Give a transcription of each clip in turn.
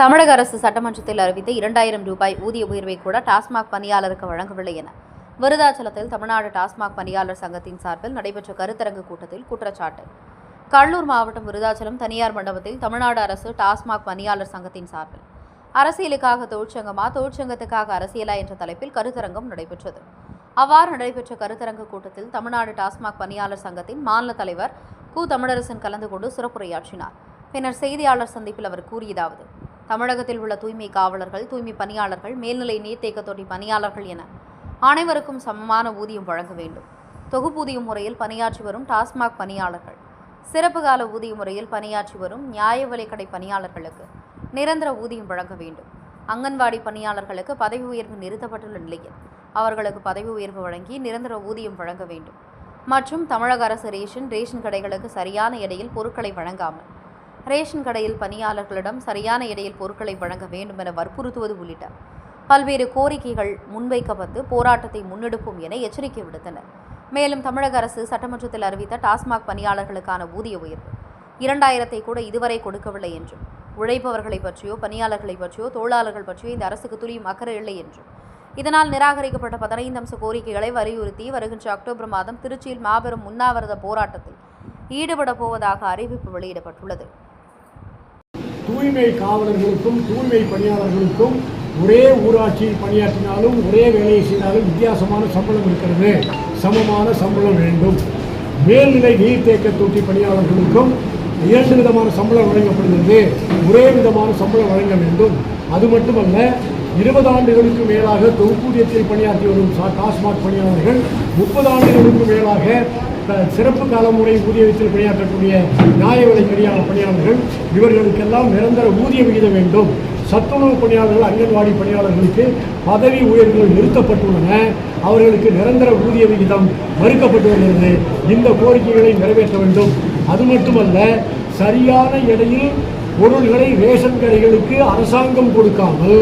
தமிழக அரசு சட்டமன்றத்தில் அறிவித்த இரண்டாயிரம் ரூபாய் ஊதிய உயர்வை கூட டாஸ்மாக் பணியாளருக்கு வழங்கவில்லை என விருதாச்சலத்தில் தமிழ்நாடு டாஸ்மாக் பணியாளர் சங்கத்தின் சார்பில் நடைபெற்ற கருத்தரங்கு கூட்டத்தில் குற்றச்சாட்டு. கடலூர் மாவட்டம் விருதாச்சலம் தனியார் மண்டபத்தில் தமிழ்நாடு அரசு டாஸ்மாக் பணியாளர் சங்கத்தின் சார்பில். அரசியலுக்காக தொழிற்சங்கமா தொழிற்சங்கத்துக்காக அரசியலா என்ற தலைப்பில் கருத்தரங்கம் நடைபெற்றது. அவ்வாறு நடைபெற்ற கருத்தரங்கு கூட்டத்தில் தமிழ்நாடு டாஸ்மாக் பணியாளர் சங்கத்தின் மாநில தலைவர் கு. தமிழரசன் கலந்து கொண்டு சிறப்புரையாற்றினார். பின்னர் செய்தியாளர் சந்திப்பில் அவர் கூறியதாவது தமிழகத்தில் உள்ள தூய்மை காவலர்கள் தூய்மை பணியாளர்கள் மேல்நிலை நீர்த்தேக்க தொட்டி பணியாளர்கள் என அனைவருக்கும் சமமான ஊதியம் வழங்க வேண்டும். தொகுப்பூதிய முறையில் பணியாற்றி வரும் டாஸ்மாக் பணியாளர்கள் சிறப்பு கால ஊதிய முறையில் பணியாற்றி வரும் நியாய விலைக்கடை பணியாளர்களுக்கு நிரந்தர ஊதியம் வழங்க வேண்டும். அங்கன்வாடி பணியாளர்களுக்கு பதவி உயர்வு நிறுத்தப்பட்டுள்ள நிலையில் அவர்களுக்கு பதவி உயர்வு வழங்கி நிரந்தர ஊதியம் வழங்க வேண்டும். மற்றும் தமிழக அரசு ரேஷன் ரேஷன் கடைகளுக்கு சரியான எடையில் பொருட்களை வழங்காமல் ரேஷன் கடையில் பணியாளர்களிடம் சரியான இடையில் பொருட்களை வழங்க வேண்டும் என வற்புறுத்துவது உள்ளிட்ட பல்வேறு கோரிக்கைகள் முன்வைக்கப்பட்டு போராட்டத்தை முன்னெடுப்போம் என எச்சரிக்கை விடுத்தனர். மேலும் தமிழக அரசு சட்டமன்றத்தில் அறிவித்த டாஸ்மாக் பணியாளர்களுக்கான ஊதிய உயர்வு இரண்டாயிரத்தை கூட இதுவரை கொடுக்கவில்லை என்றும் உழைப்பவர்களை பற்றியோ பணியாளர்களை பற்றியோ தொழிலாளர்கள் பற்றியோ இந்த அரசுக்கு துளியும் அக்கறை இல்லை என்றும் இதனால் நிராகரிக்கப்பட்ட பதினைந்து அம்ச கோரிக்கைகளை வலியுறுத்தி வருகின்ற அக்டோபர் மாதம் திருச்சியில் மாபெரும் உண்ணாவிரத போராட்டத்தில் ஈடுபட போவதாக அறிவிப்பு வெளியிடப்பட்டுள்ளது. தூய்மை காவலர்களுக்கும் தூய்மை பணியாளர்களுக்கும் ஒரே ஊராட்சியில் பணியாற்றினாலும் ஒரே வேலையை செய்தாலும் வித்தியாசமான சம்பளம் இருக்கிறது. சமமான சம்பளம் வேண்டும். மேல்நிலை நீர்த்தேக்க தொட்டி பணியாளர்களுக்கும் இரண்டு விதமான சம்பளம் வழங்கப்படுகிறது. ஒரே விதமான சம்பளம் வழங்க வேண்டும். அது மட்டுமல்ல இருபது ஆண்டுகளுக்கு மேலாக தொகுப்பூதியத்தில் பணியாற்றி வரும் டாஸ்மாக் பணியாளர்கள் முப்பது ஆண்டுகளுக்கு மேலாக சிறப்பு காலமுறை ஊதியத்தில் பணியாற்றக்கூடிய நியாய விலை பணியாளர் பணியாளர்கள் இவர்களுக்கெல்லாம் நிரந்தர ஊதிய விகிதம் வேண்டும். சத்துணவு பணியாளர்கள் அங்கன்வாடி பணியாளர்களுக்கு பதவி உயர்வுகள் நிறுத்தப்பட்டுள்ளன. அவர்களுக்கு நிரந்தர ஊதிய விகிதம் மறுக்கப்பட்டு வருகிறது. இந்த கோரிக்கைகளை நிறைவேற்ற வேண்டும். அது மட்டுமல்ல சரியான எடையில் பொருள்களை ரேஷன் கடைகளுக்கு அரசாங்கம் கொடுக்காமல்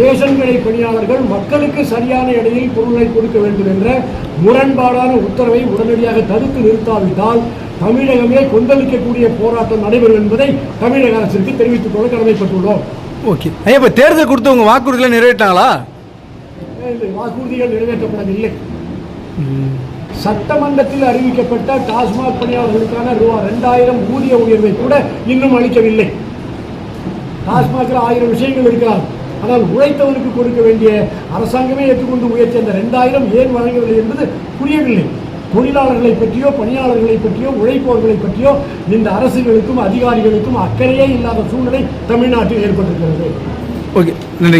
ரேஷன் கடை பணியாளர்கள் மக்களுக்கு சரியான இடையில் பொருளை கொடுக்க வேண்டும் என்ற முரண்பாடான உத்தரவை உடனடியாக தடுத்து நிறுத்தாவிட்டால் தமிழகமே கொந்தளிக்கக்கூடிய போராட்டம் நடைபெறும் என்பதை தமிழக அரசிற்கு தெரிவித்துக் கொள்ள கடமைப்பட்டுள்ளோம். ஓகே. ஐயா இப்போ தேர்தல் கொடுத்து உங்கள் வாக்குறுதியில் நிறைவேற்றாங்களா வாக்குறுதிகள் நிறைவேற்றப்படவில்லை. சட்டமன்றத்தில் அறிவிக்கப்பட்ட டாஸ்மாக் பணியாளர்களுக்கான ரூபா ரெண்டாயிரம் ஊதிய உயர்வை கூட இன்னும் அளிக்கவில்லை. டாஸ்மாகில் ஆயிரம் விஷயங்கள் இருக்கலாம் ஆனால் உழைத்தவனுக்கு கொடுக்க வேண்டிய அரசாங்கமே ஏற்றுக்கொண்டு உயர்த்தி அந்த ரெண்டாயிரம் ஏன் வழங்கவில்லை என்பது புரியவில்லை. தொழிலாளர்களை பற்றியோ பணியாளர்களை பற்றியோ உழைப்பவர்களை பற்றியோ இந்த அரசுகளுக்கும் அதிகாரிகளுக்கும் அக்கறையே இல்லாத சூழ்நிலை தமிழ்நாட்டில் ஏற்பட்டிருக்கிறது. ஓகே நன்றி.